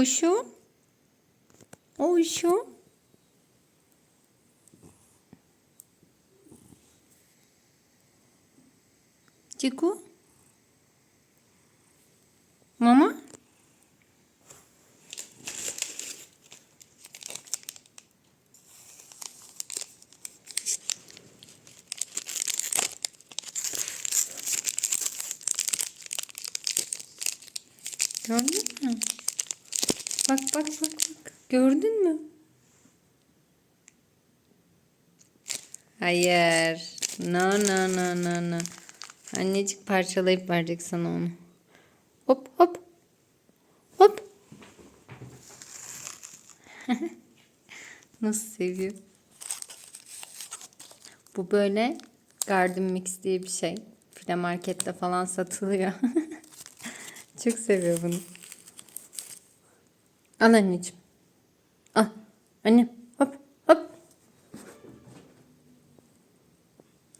Kuşum. Oşum. Ciku. Mama. Gördün mü? Bak bak bak bak. Gördün mü? Hayır. No no no no no. Annecik parçalayıp verecek sana onu. Hop hop. Hop. Nasıl seviyor? Bu böyle Garden Mix diye bir şey. File markette falan satılıyor. Çok seviyor bunu. Al anneciğim. Al. Annem. Hop hop.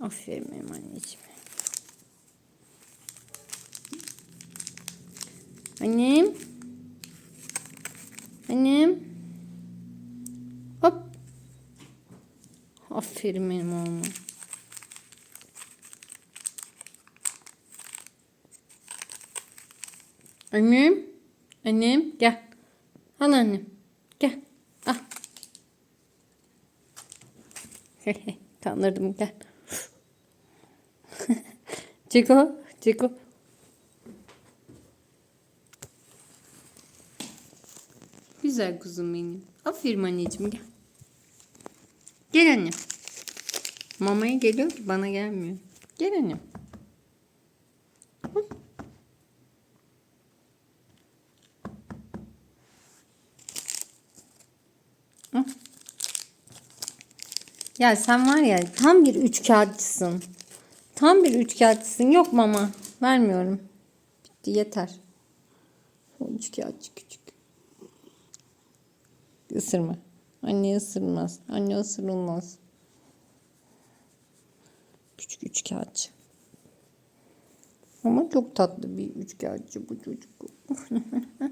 Aferin benim anneciğim. Annem. Annem. Hop. Aferin benim oğluma. Annem. Annem gel. Al annem. Gel. Al. Kandırdım gel. Ciko. Ciko. Güzel kuzum benim. Aferin anneciğim gel. Gel annem. Mamaya geliyor ki bana gelmiyor. Gel annem. Ya sen var ya tam bir üçkağıtçısın. Tam bir üçkağıtçısın. Yok mama. Vermiyorum. Bitti yeter. Üçkağıtçı küçük. Isırma. Anne ısırmaz. Anne ısırılmaz. Küçük üçkağıtçı. Ama çok tatlı bir üçkağıtçı bu çocuk.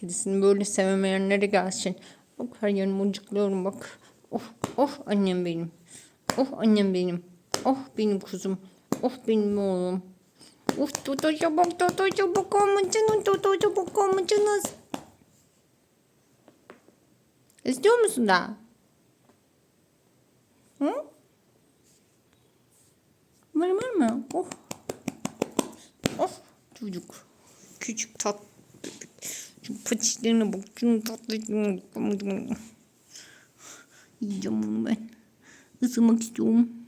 Kedisini böyle sevemeyenlere gelsin. Bak her yerim acıklıyorum bak. Oh oh annem benim. Oh annem benim. Oh benim kuzum. Oh benim oğlum. Of Toto çabuk Toto çabuk olmayacaksınız. Toto çabuk olmayacaksınız. İstiyor musun daha? Hı? Var var mı? Oh. Oh çocuk. Küçük 부치는 목중 떴더니 이점만 웃음없이 좀.